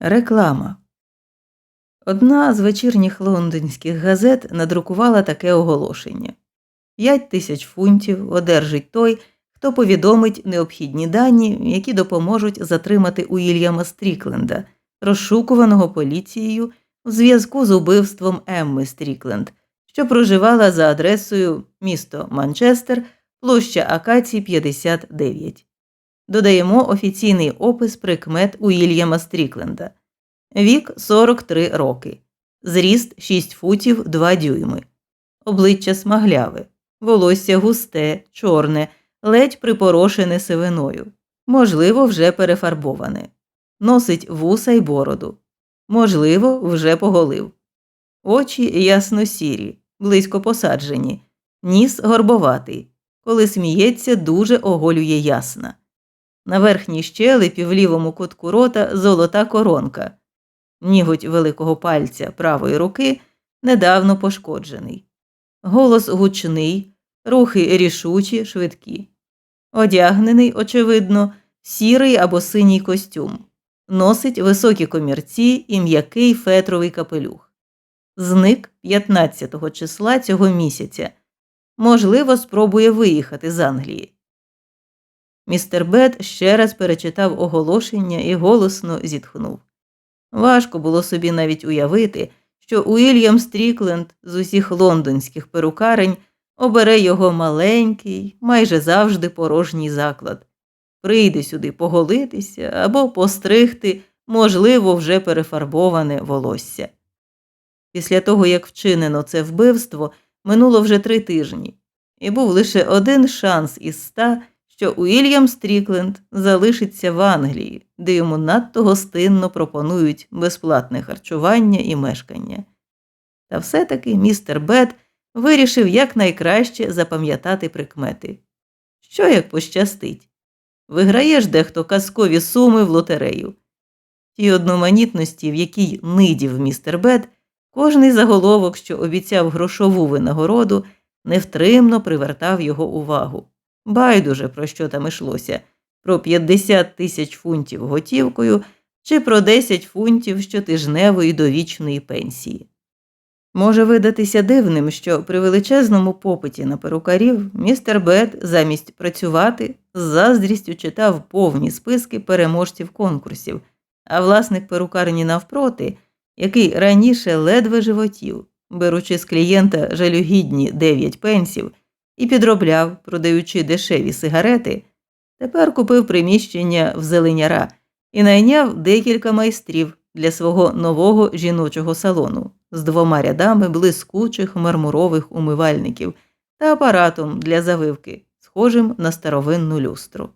Реклама. Одна з вечірніх лондонських газет надрукувала таке оголошення: П'ять тисяч фунтів одержить той, хто повідомить необхідні дані, які допоможуть затримати Уільяма Стрікленда, розшукуваного поліцією у зв'язку з убивством Емми Стрікленд, що проживала за адресою місто Манчестер, площа Акації 59. Додаємо офіційний опис прикмет Уільяма Стрікленда. Вік 43 роки. Зріст 6 футів 2 дюйми. Обличчя смагляве, волосся густе, чорне, ледь припорошене сивиною. Можливо, вже перефарбоване. Носить вуса й бороду. Можливо, вже поголив. Очі ясно сірі, близько посаджені, ніс горбоватий. Коли сміється, дуже оголює ясна. На верхній щелепі в лівому кутку рота золота коронка. Ніготь великого пальця правої руки недавно пошкоджений. Голос гучний, рухи рішучі, швидкі. Одягнений, очевидно, сірий або синій костюм. Носить високі комірці і м'який фетровий капелюх. Зник 15 числа цього місяця. Можливо, спробує виїхати з Англії. Містер Бет ще раз перечитав оголошення і голосно зітхнув. Важко було собі навіть уявити, що Уільям Стрікленд з усіх лондонських перукарень обере його маленький, майже завжди порожній заклад, прийде сюди поголитися або постригти, можливо, вже перефарбоване волосся. Після того, як вчинено це вбивство, минуло вже три тижні, і був лише один шанс із ста що Уільям Стрікленд залишиться в Англії, де йому надто гостинно пропонують безплатне харчування і мешкання. Та все-таки містер Бет вирішив якнайкраще запам'ятати прикмети. Що як пощастить? Виграєш дехто казкові суми в лотерею. Тій одноманітності, в якій нидів містер Бет, кожний заголовок, що обіцяв грошову винагороду, невтримно привертав його увагу. Байдуже, про що там ішлося про 50 тисяч фунтів готівкою чи про 10 фунтів щотижневої довічної пенсії. Може видатися дивним, що при величезному попиті на перукарів містер Бет замість працювати з заздрістю читав повні списки переможців конкурсів, а власник перукарні навпроти, який раніше ледве животів, беручи з клієнта жалюгідні 9 пенсів і підробляв, продаючи дешеві сигарети, тепер купив приміщення в зеленяра і найняв декілька майстрів для свого нового жіночого салону з двома рядами блискучих мармурових умивальників та апаратом для завивки, схожим на старовинну люстру.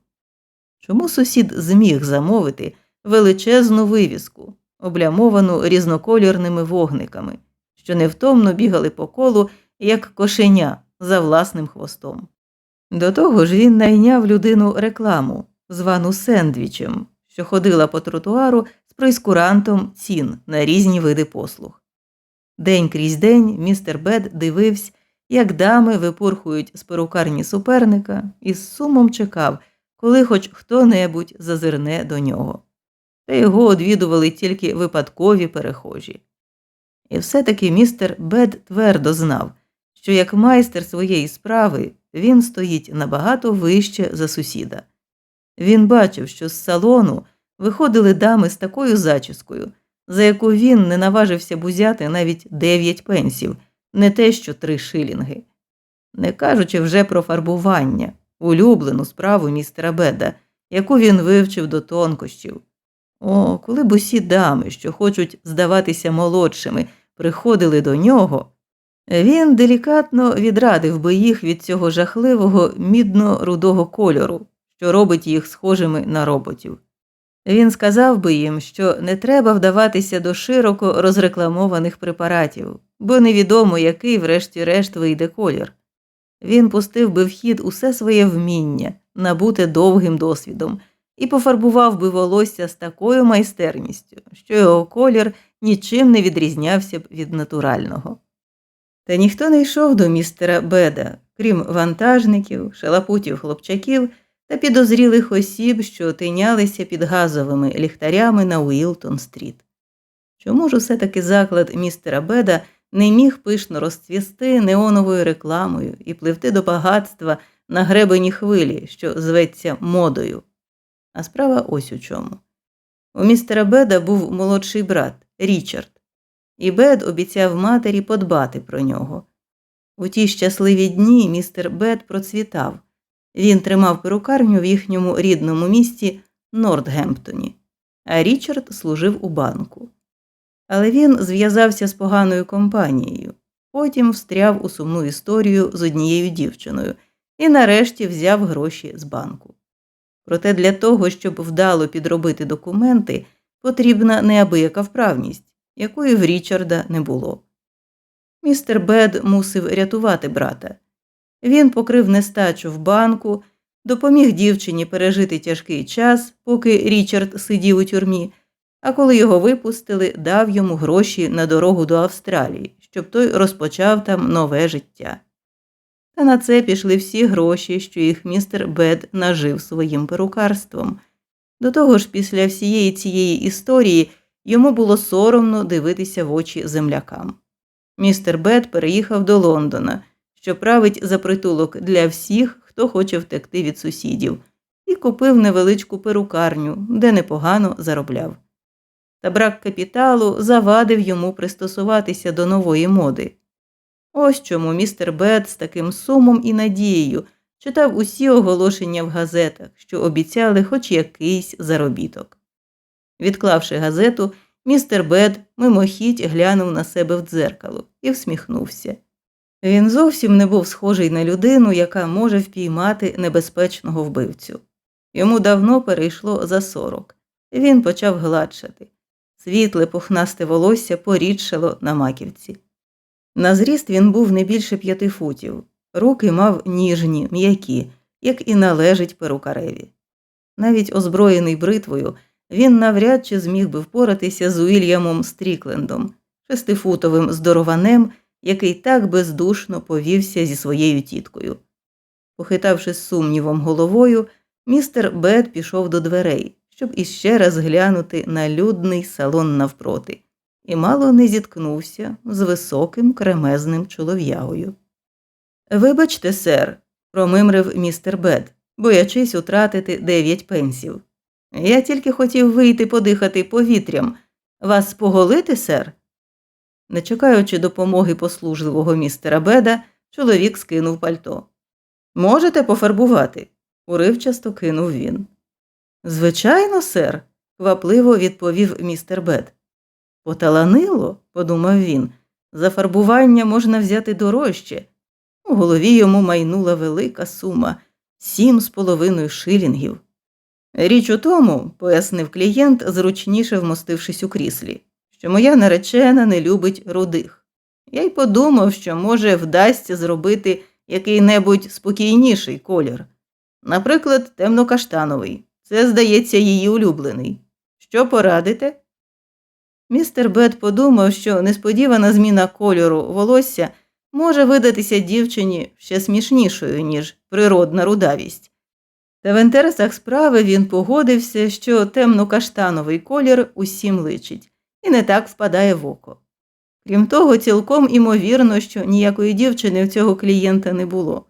Чому сусід зміг замовити величезну вивіску, облямовану різнокольорними вогниками, що невтомно бігали по колу, як кошеня за власним хвостом. До того ж він найняв людину рекламу, звану сендвічем, що ходила по тротуару з прейскурантом цін на різні види послуг. День крізь день містер Бед дивився, як дами випурхують з перукарні суперника, і з сумом чекав, коли хоч хто небудь зазирне до нього. Та його одвідували тільки випадкові перехожі. І все таки містер Бед твердо знав, що як майстер своєї справи він стоїть набагато вище за сусіда. Він бачив, що з салону виходили дами з такою зачіскою, за яку він не наважився б узяти навіть дев'ять пенсів, не те що три шилінги. Не кажучи вже про фарбування, улюблену справу містера Беда, яку він вивчив до тонкощів. О, коли б усі дами, що хочуть здаватися молодшими, приходили до нього, він делікатно відрадив би їх від цього жахливого мідно-рудого кольору, що робить їх схожими на роботів. Він сказав би їм, що не треба вдаватися до широко розрекламованих препаратів, бо невідомо, який, врешті-решт, вийде колір. Він пустив би в хід усе своє вміння, набуте довгим досвідом, і пофарбував би волосся з такою майстерністю, що його колір нічим не відрізнявся б від натурального. Та ніхто не йшов до містера Беда, крім вантажників, шалапутів хлопчаків та підозрілих осіб, що тинялися під газовими ліхтарями на Уілтон-стріт. Чому ж усе таки заклад містера Беда не міг пишно розцвісти неоновою рекламою і пливти до багатства на гребені хвилі, що зветься модою? А справа ось у чому. У містера Беда був молодший брат Річард, і Бед обіцяв матері подбати про нього. У ті щасливі дні містер Бед процвітав. Він тримав перукарню в їхньому рідному місті Нордгемптоні, а Річард служив у банку. Але він зв'язався з поганою компанією, потім встряв у сумну історію з однією дівчиною і нарешті взяв гроші з банку. Проте для того, щоб вдало підробити документи, потрібна неабияка вправність, якої в Річарда не було. Містер Бед мусив рятувати брата. Він покрив нестачу в банку, допоміг дівчині пережити тяжкий час, поки Річард сидів у тюрмі, а коли його випустили, дав йому гроші на дорогу до Австралії, щоб той розпочав там нове життя. Та на це пішли всі гроші, що їх містер Бед нажив своїм перукарством. До того ж, після всієї цієї історії йому було соромно дивитися в очі землякам. Містер Бед переїхав до Лондона, що править за притулок для всіх, хто хоче втекти від сусідів, і купив невеличку перукарню, де непогано заробляв. Та брак капіталу завадив йому пристосуватися до нової моди. Ось чому містер Бед з таким сумом і надією читав усі оголошення в газетах, що обіцяли хоч якийсь заробіток. Відклавши газету, містер Бед мимохідь глянув на себе в дзеркало і всміхнувся. Він зовсім не був схожий на людину, яка може впіймати небезпечного вбивцю. Йому давно перейшло за сорок. Він почав гладшати. Світле пухнасте волосся порідшало на маківці. На зріст він був не більше п'яти футів, руки мав ніжні, м'які, як і належить перукареві. Навіть озброєний бритвою, він навряд чи зміг би впоратися з Уільямом Стріклендом, шестифутовим здорованем, який так бездушно повівся зі своєю тіткою. Похитавши сумнівом головою, містер Бет пішов до дверей, щоб іще раз глянути на людний салон навпроти, і мало не зіткнувся з високим кремезним чолов'ягою. Вибачте, сер, промимрив містер Бет, боячись утратити дев'ять пенсів. Я тільки хотів вийти подихати повітрям. Вас поголити, сер? Не чекаючи допомоги послужливого містера Беда, чоловік скинув пальто. Можете пофарбувати? уривчасто кинув він. Звичайно, сер, квапливо відповів містер Бед. Поталанило, подумав він, за фарбування можна взяти дорожче. У голові йому майнула велика сума сім з половиною шилінгів. Річ у тому, пояснив клієнт, зручніше вмостившись у кріслі, що моя наречена не любить рудих. Я й подумав, що, може, вдасться зробити який-небудь спокійніший колір. Наприклад, темно-каштановий. Це, здається, її улюблений. Що порадите? Містер Бет подумав, що несподівана зміна кольору волосся може видатися дівчині ще смішнішою, ніж природна рудавість. Та в інтересах справи він погодився, що темно-каштановий колір усім личить і не так впадає в око. Крім того, цілком імовірно, що ніякої дівчини в цього клієнта не було.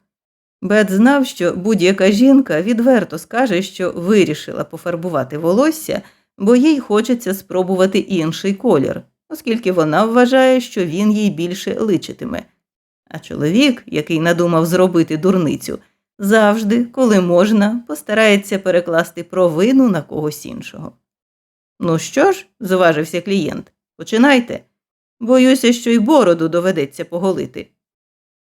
Бет знав, що будь-яка жінка відверто скаже, що вирішила пофарбувати волосся, бо їй хочеться спробувати інший колір, оскільки вона вважає, що він їй більше личитиме. А чоловік, який надумав зробити дурницю, завжди, коли можна, постарається перекласти провину на когось іншого. Ну що ж, зважився клієнт, починайте. Боюся, що й бороду доведеться поголити.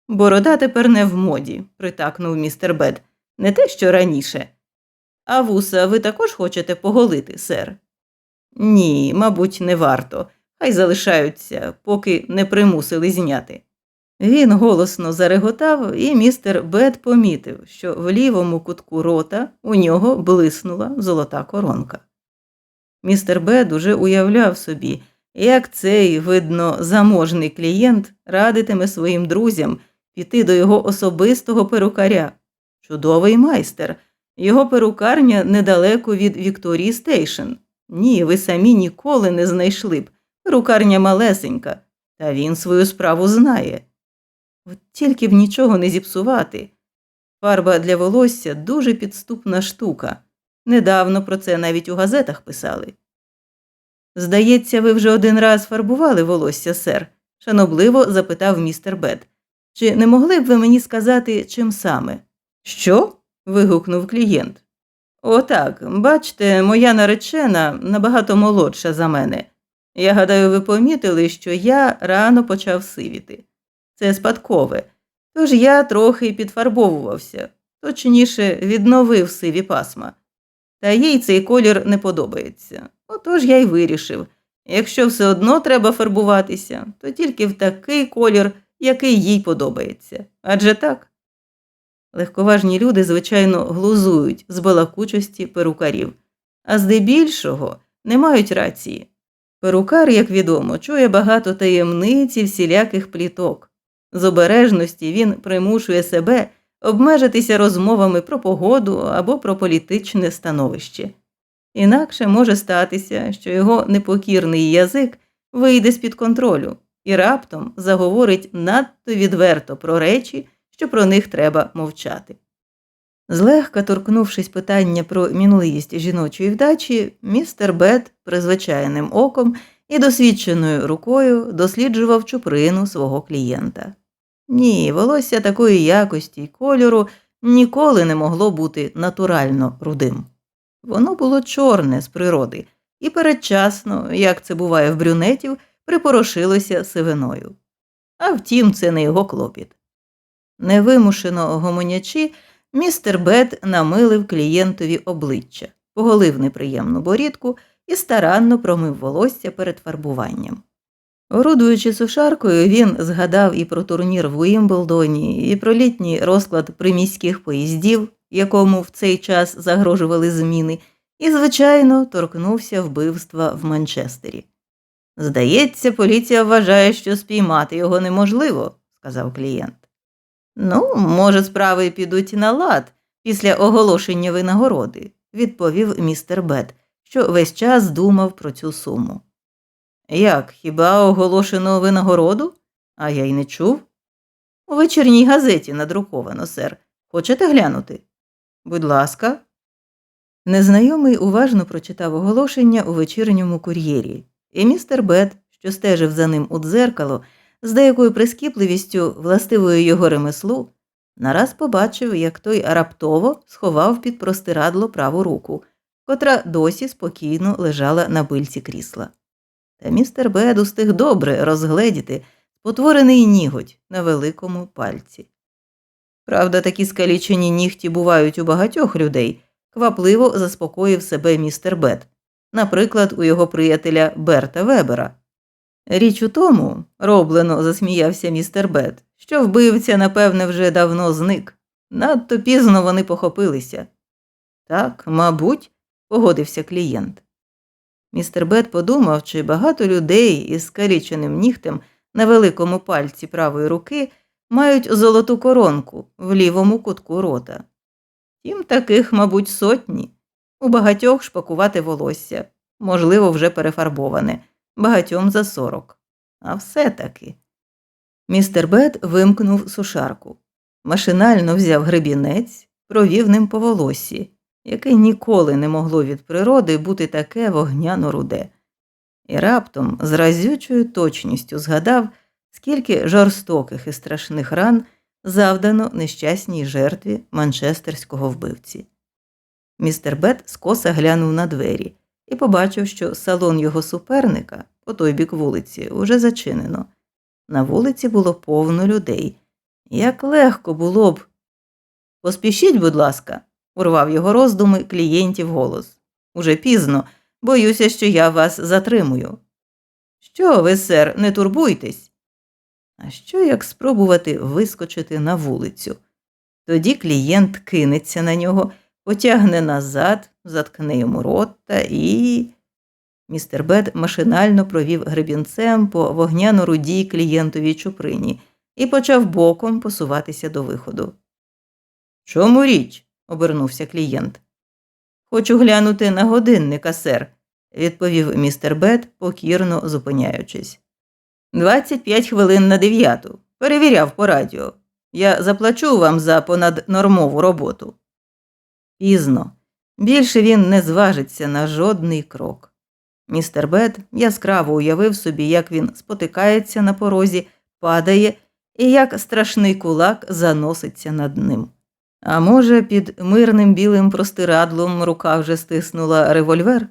Борода тепер не в моді, притакнув містер Бед, не те, що раніше. А вуса ви також хочете поголити, сер? Ні, мабуть, не варто. Хай залишаються, поки не примусили зняти. Він голосно зареготав, і містер Бед помітив, що в лівому кутку рота у нього блиснула золота коронка. Містер Бед уже уявляв собі, як цей, видно, заможний клієнт радитиме своїм друзям піти до його особистого перукаря. Чудовий майстер, Його перукарня недалеко від Вікторії Стейшн. Ні, ви самі ніколи не знайшли б. Перукарня малесенька, та він свою справу знає. От тільки б нічого не зіпсувати. Фарба для волосся дуже підступна штука. Недавно про це навіть у газетах писали. Здається, ви вже один раз фарбували волосся, сер, шанобливо запитав містер Бет. Чи не могли б ви мені сказати, чим саме? Що? вигукнув клієнт. Отак, бачте, моя наречена набагато молодша за мене. Я гадаю, ви помітили, що я рано почав сивіти. Це спадкове. Тож я трохи підфарбовувався, точніше, відновив сиві пасма. Та їй цей колір не подобається. Отож я й вирішив якщо все одно треба фарбуватися, то тільки в такий колір, який їй подобається. Адже так. Легковажні люди, звичайно, глузують з балакучості перукарів, а здебільшого не мають рації. Перукар, як відомо, чує багато таємниць і всіляких пліток. З обережності він примушує себе обмежитися розмовами про погоду або про політичне становище. Інакше може статися, що його непокірний язик вийде з під контролю і раптом заговорить надто відверто про речі, що про них треба мовчати. Злегка торкнувшись питання про мінливість жіночої вдачі, містер Бет призвичайним оком і досвідченою рукою досліджував чуприну свого клієнта. Ні, волосся такої якості й кольору ніколи не могло бути натурально рудим. Воно було чорне з природи і передчасно, як це буває в брюнетів, припорошилося сивиною. А втім, це не його клопіт. Невимушено гомонячи, містер Бет намилив клієнтові обличчя, поголив неприємну борідку і старанно промив волосся перед фарбуванням. Орудуючи сушаркою, він згадав і про турнір в Уімблдоні, і про літній розклад приміських поїздів, якому в цей час загрожували зміни, і, звичайно, торкнувся вбивства в Манчестері. Здається, поліція вважає, що спіймати його неможливо, сказав клієнт. Ну, може, справи підуть на лад після оголошення винагороди, відповів містер Бет, що весь час думав про цю суму. Як, хіба оголошено винагороду? А я й не чув. У вечірній газеті надруковано, сер. Хочете глянути? Будь ласка. Незнайомий уважно прочитав оголошення у вечірньому кур'єрі, і містер Бет, що стежив за ним у дзеркало, з деякою прискіпливістю, властивою його ремеслу, нараз побачив, як той раптово сховав під простирадло праву руку, котра досі спокійно лежала на бильці крісла. Та містер Бед устиг добре розгледіти спотворений ніготь на великому пальці. Правда, такі скалічені нігті бувають у багатьох людей, квапливо заспокоїв себе містер Бет, наприклад, у його приятеля Берта Вебера. Річ у тому, роблено засміявся містер Бет, що вбивця, напевне, вже давно зник. Надто пізно вони похопилися. Так, мабуть, погодився клієнт. Містер Бет подумав, чи багато людей із скаліченим нігтем на великому пальці правої руки мають золоту коронку в лівому кутку рота. Тім таких, мабуть, сотні. У багатьох шпакувати волосся, можливо, вже перефарбоване, багатьом за сорок. А все таки. Містер Бет вимкнув сушарку, машинально взяв гребінець, провів ним по волоссі яке ніколи не могло від природи бути таке вогняно руде, і раптом з разючою точністю згадав, скільки жорстоких і страшних ран завдано нещасній жертві манчестерського вбивці. Містер Бет скоса глянув на двері і побачив, що салон його суперника, по той бік вулиці, уже зачинено. На вулиці було повно людей. Як легко було б. Поспішіть, будь ласка, урвав його роздуми клієнтів голос. Уже пізно, боюся, що я вас затримую. Що ви, сер, не турбуйтесь. А що як спробувати вискочити на вулицю? Тоді клієнт кинеться на нього, потягне назад, заткне йому рота і. Містер Бед машинально провів гребінцем по вогняно рудій клієнтовій чуприні і почав боком посуватися до виходу. Чому річ? Обернувся клієнт. Хочу глянути на годинника, сер, відповів містер Бет, покірно зупиняючись. Двадцять п'ять хвилин на дев'яту. Перевіряв по радіо. Я заплачу вам за понаднормову роботу. Пізно. Більше він не зважиться на жодний крок. Містер Бет яскраво уявив собі, як він спотикається на порозі, падає і як страшний кулак заноситься над ним. А може, під мирним білим простирадлом рука вже стиснула револьвер?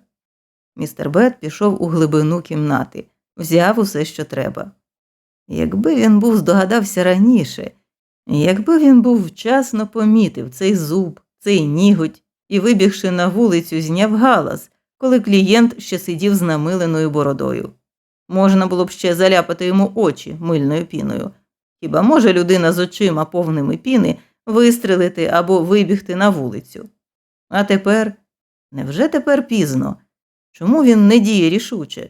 Містер Бет пішов у глибину кімнати, взяв усе, що треба. Якби він був здогадався раніше, якби він був вчасно помітив цей зуб, цей ніготь і, вибігши на вулицю, зняв галас, коли клієнт ще сидів з намиленою бородою. Можна було б ще заляпати йому очі мильною піною. Хіба може людина з очима повними піни вистрелити або вибігти на вулицю? А тепер, невже тепер пізно? Чому він не діє рішуче?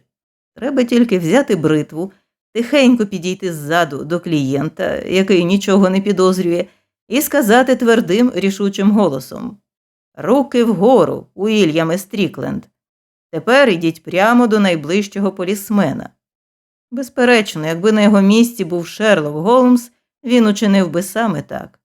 Треба тільки взяти бритву, тихенько підійти ззаду до клієнта, який нічого не підозрює, і сказати твердим рішучим голосом Руки вгору, Уільяме Стрікленд. Тепер ідіть прямо до найближчого полісмена. Безперечно, якби на його місці був Шерлок Голмс, він учинив би саме так.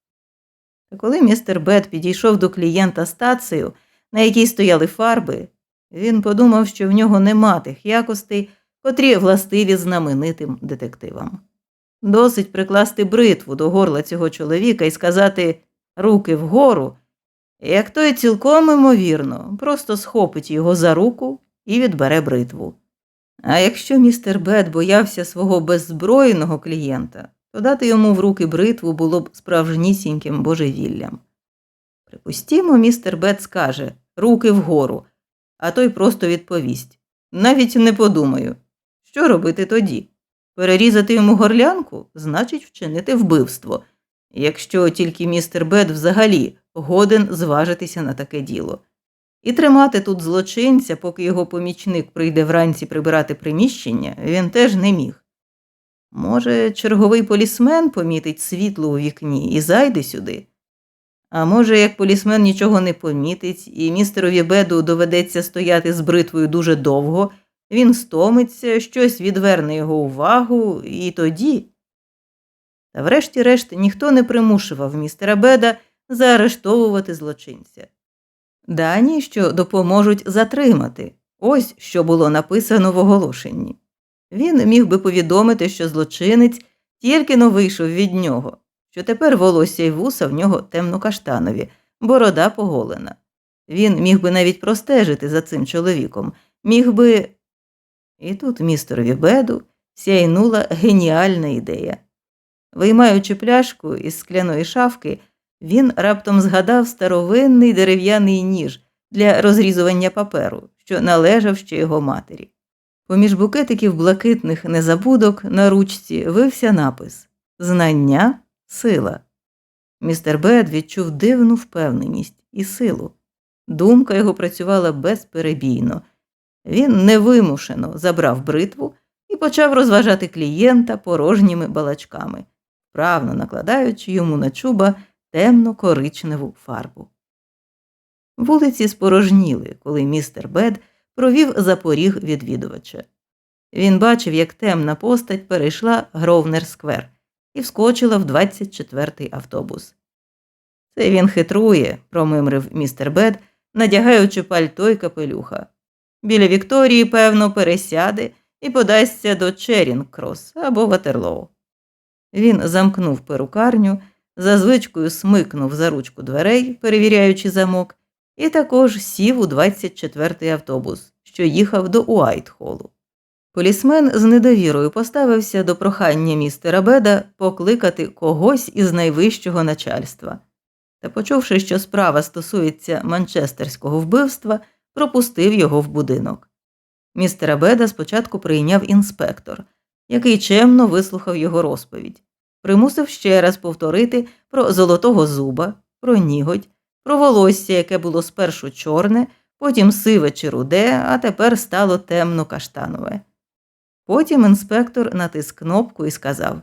Та коли містер Бет підійшов до клієнта стацію, на якій стояли фарби, він подумав, що в нього нема тих якостей, котрі властиві знаменитим детективам. Досить прикласти бритву до горла цього чоловіка і сказати руки вгору, як той цілком імовірно, просто схопить його за руку і відбере бритву. А якщо містер Бет боявся свого беззбройного клієнта, то дати йому в руки бритву було б справжнісіньким божевіллям. Припустімо, містер Бет скаже руки вгору, а той просто відповість навіть не подумаю. Що робити тоді? Перерізати йому горлянку значить вчинити вбивство, якщо тільки містер Бет взагалі годен зважитися на таке діло. І тримати тут злочинця, поки його помічник прийде вранці прибирати приміщення, він теж не міг. Може, черговий полісмен помітить світло у вікні і зайде сюди. А може, як полісмен нічого не помітить, і містерові беду доведеться стояти з бритвою дуже довго, він стомиться, щось відверне його увагу, і тоді. Та врешті-решт ніхто не примушував містера Беда заарештовувати злочинця. Дані, що допоможуть затримати, ось що було написано в оголошенні. Він міг би повідомити, що злочинець тільки но вийшов від нього, що тепер волосся й вуса в нього темно-каштанові, борода поголена. Він міг би навіть простежити за цим чоловіком, міг би. І тут містерові беду сяйнула геніальна ідея. Виймаючи пляшку із скляної шафки, він раптом згадав старовинний дерев'яний ніж для розрізування паперу, що належав ще його матері. Поміж букетиків блакитних незабудок на ручці вився напис Знання сила. Містер Бед відчув дивну впевненість і силу. Думка його працювала безперебійно. Він невимушено забрав бритву і почав розважати клієнта порожніми балачками, вправно накладаючи йому на чуба темно коричневу фарбу. Вулиці спорожніли, коли містер Бед провів за поріг відвідувача. Він бачив, як темна постать перейшла Гровнер Сквер і вскочила в 24-й автобус. Це він хитрує, промимрив містер Бед, надягаючи пальто й капелюха. Біля Вікторії, певно, пересяде і подасться до Черінг Крос або Ватерлоу. Він замкнув перукарню, за звичкою смикнув за ручку дверей, перевіряючи замок, і також сів у 24-й автобус, що їхав до Уайтхолу. Полісмен з недовірою поставився до прохання містера Беда покликати когось із найвищого начальства. Та, почувши, що справа стосується манчестерського вбивства, пропустив його в будинок. Містера Беда спочатку прийняв інспектор, який чемно вислухав його розповідь, примусив ще раз повторити про золотого зуба, про ніготь, про волосся, яке було спершу чорне, потім сиве чи руде, а тепер стало темно каштанове. Потім інспектор натис кнопку і сказав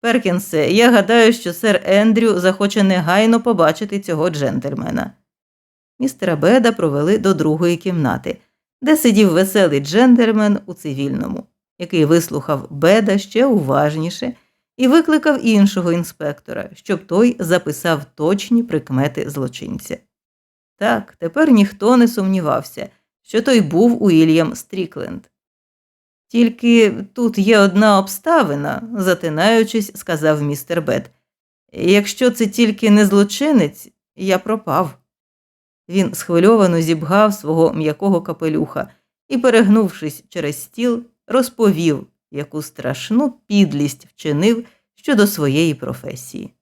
Перкінсе, я гадаю, що сер Ендрю захоче негайно побачити цього джентльмена. Містера Беда провели до другої кімнати, де сидів веселий джентльмен у цивільному, який вислухав Беда ще уважніше і викликав іншого інспектора, щоб той записав точні прикмети злочинця. Так, тепер ніхто не сумнівався, що той був Уільям Стрікленд. Тільки тут є одна обставина, затинаючись, сказав містер Бет. Якщо це тільки не злочинець, я пропав. Він схвильовано зібгав свого м'якого капелюха і, перегнувшись через стіл, розповів, яку страшну підлість вчинив щодо своєї професії.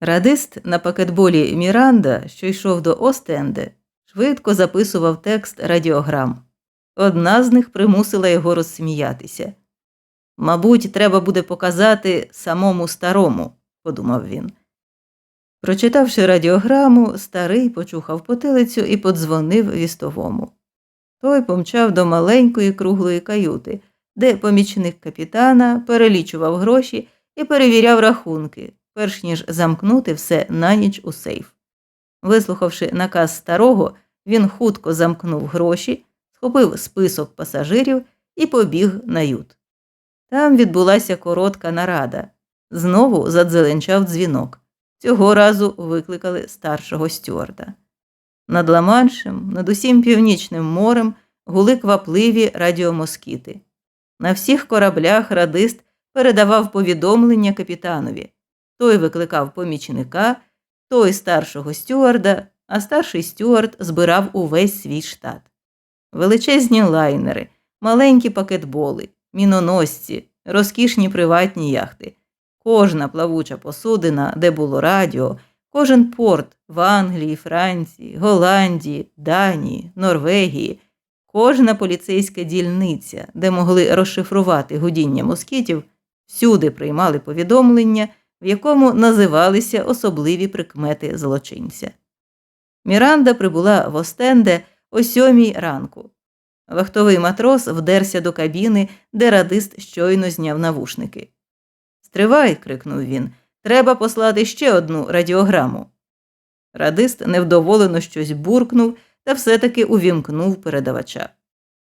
Радист на пакетболі Міранда, що йшов до Остенде, швидко записував текст радіограм. Одна з них примусила його розсміятися. Мабуть, треба буде показати самому старому, подумав він. Прочитавши радіограму, старий почухав потилицю і подзвонив вістовому. Той помчав до маленької круглої каюти, де помічник капітана перелічував гроші і перевіряв рахунки, перш ніж замкнути все на ніч у сейф. Вислухавши наказ старого, він хутко замкнув гроші, схопив список пасажирів і побіг на ют. Там відбулася коротка нарада. Знову задзеленчав дзвінок. Цього разу викликали старшого стюарда. Над Ла-Маншем, над усім північним морем гули квапливі радіомоскіти. На всіх кораблях радист передавав повідомлення капітанові. Той викликав помічника, той старшого стюарда, а старший стюард збирав увесь свій штат. Величезні лайнери, маленькі пакетболи, міноносці, розкішні приватні яхти. Кожна плавуча посудина, де було радіо, кожен порт в Англії, Франції, Голландії, Данії, Норвегії, кожна поліцейська дільниця, де могли розшифрувати гудіння москітів, всюди приймали повідомлення, в якому називалися особливі прикмети злочинця. Міранда прибула в Остенде о сьомій ранку. Вахтовий матрос вдерся до кабіни, де радист щойно зняв навушники. Стривай, крикнув він. Треба послати ще одну радіограму. Радист невдоволено щось буркнув та все-таки увімкнув передавача.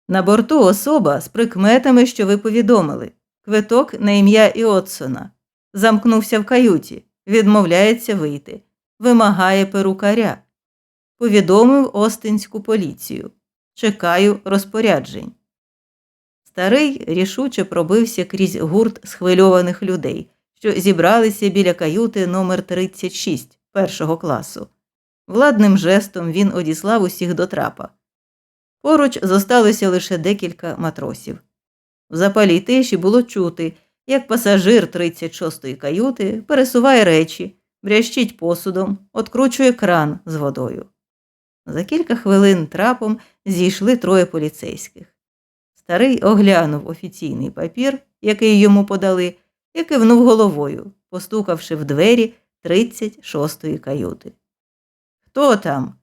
На борту особа з прикметами, що ви повідомили. Квиток на ім'я Іотсона. Замкнувся в каюті, відмовляється вийти, вимагає перукаря. Повідомив Остинську поліцію. Чекаю розпоряджень. Старий рішуче пробився крізь гурт схвильованих людей, що зібралися біля каюти номер 36 першого класу. Владним жестом він одіслав усіх до трапа. Поруч зосталося лише декілька матросів. В запалій тиші було чути, як пасажир 36-ї каюти пересуває речі, брящить посудом, откручує кран з водою. За кілька хвилин трапом зійшли троє поліцейських. Старий оглянув офіційний папір, який йому подали, і кивнув головою, постукавши в двері 36-ї каюти. Хто там?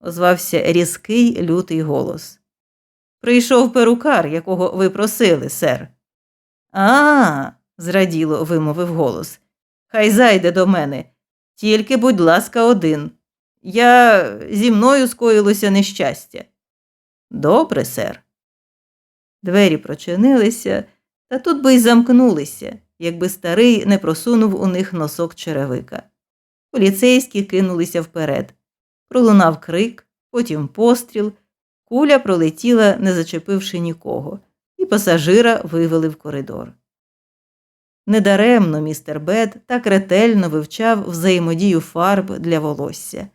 озвався різкий лютий голос. Прийшов перукар, якого ви просили, сер. А, зраділо вимовив голос. Хай зайде до мене. Тільки, будь ласка, один. Я зі мною скоїлося нещастя. Добре, сер. Двері прочинилися, та тут би й замкнулися, якби старий не просунув у них носок черевика. Поліцейські кинулися вперед. Пролунав крик, потім постріл, куля пролетіла, не зачепивши нікого, і пасажира вивели в коридор. Недаремно містер Бед так ретельно вивчав взаємодію фарб для волосся.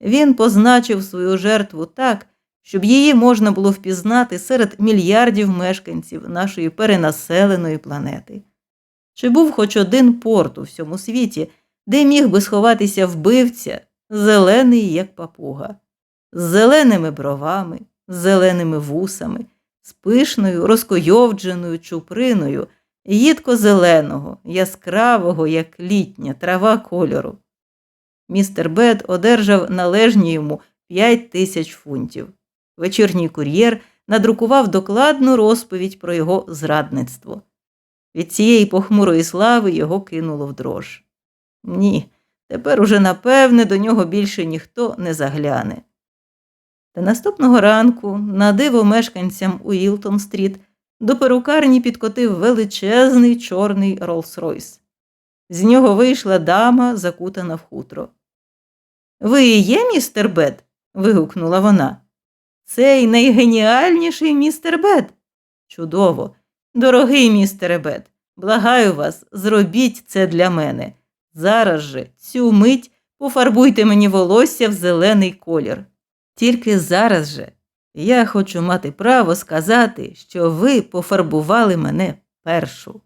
Він позначив свою жертву так, щоб її можна було впізнати серед мільярдів мешканців нашої перенаселеної планети. Чи був хоч один порт у всьому світі, де міг би сховатися вбивця, зелений, як папуга, з зеленими бровами, з зеленими вусами, з пишною, розкойовдженою чуприною, їдко зеленого, яскравого, як літня трава кольору. Містер Бед одержав належні йому 5 тисяч фунтів. Вечірній кур'єр надрукував докладну розповідь про його зрадництво. Від цієї похмурої слави його кинуло в дрож. Ні, тепер уже напевне до нього більше ніхто не загляне. Та наступного ранку, на диво мешканцям Уілтон-стріт, до перукарні підкотив величезний чорний Роллс-Ройс. З нього вийшла дама, закутана в хутро. Ви є містер Бет? вигукнула вона. Цей найгеніальніший містер Бет. Чудово. Дорогий містере Бет, благаю вас, зробіть це для мене. Зараз же, цю мить, пофарбуйте мені волосся в зелений колір. Тільки зараз же я хочу мати право сказати, що ви пофарбували мене першу.